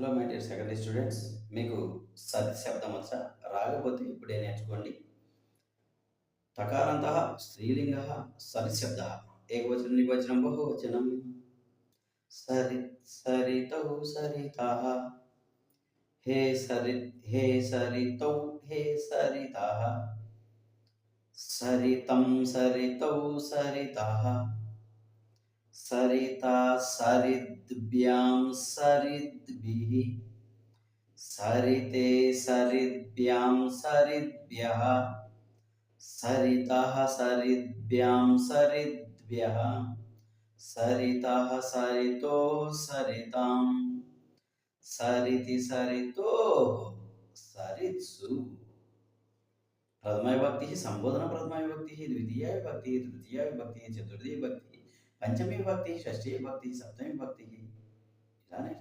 Hello my dear secondary students మీకు సతి శబ్దం వచ్చా? రాకపోతే ఇప్పుడే నేర్చుకోండి. తకారంత స్త్రీలింగ సరిశబ్ద ఏకవచనం నిర్వచనం బహువచనం. సరి సరితౌ సరిత. హే సరి హే సరితౌ హే సరిత. సరితం సరితౌ సరిత. सरिता सरिद्भ्यां सरिद्भिः। सरिते सरिद्भ्यां सरिद्भ्यः। सरितः सरिद्भ्यां सरिद्भ्यः। सरितः सरितो सरितां सरिति सरितोः सरित्सु। प्रथमाविभक्तिः सम्बोधनप्रथमाविभक्तिः द्वितीयाविभक्तिः तृतीयाविभक्तिः चतुर्थी विभक्तिः। पंचमी विभक्ति षष्ठी विभक्ति सप्तमी विभक्ति इलाने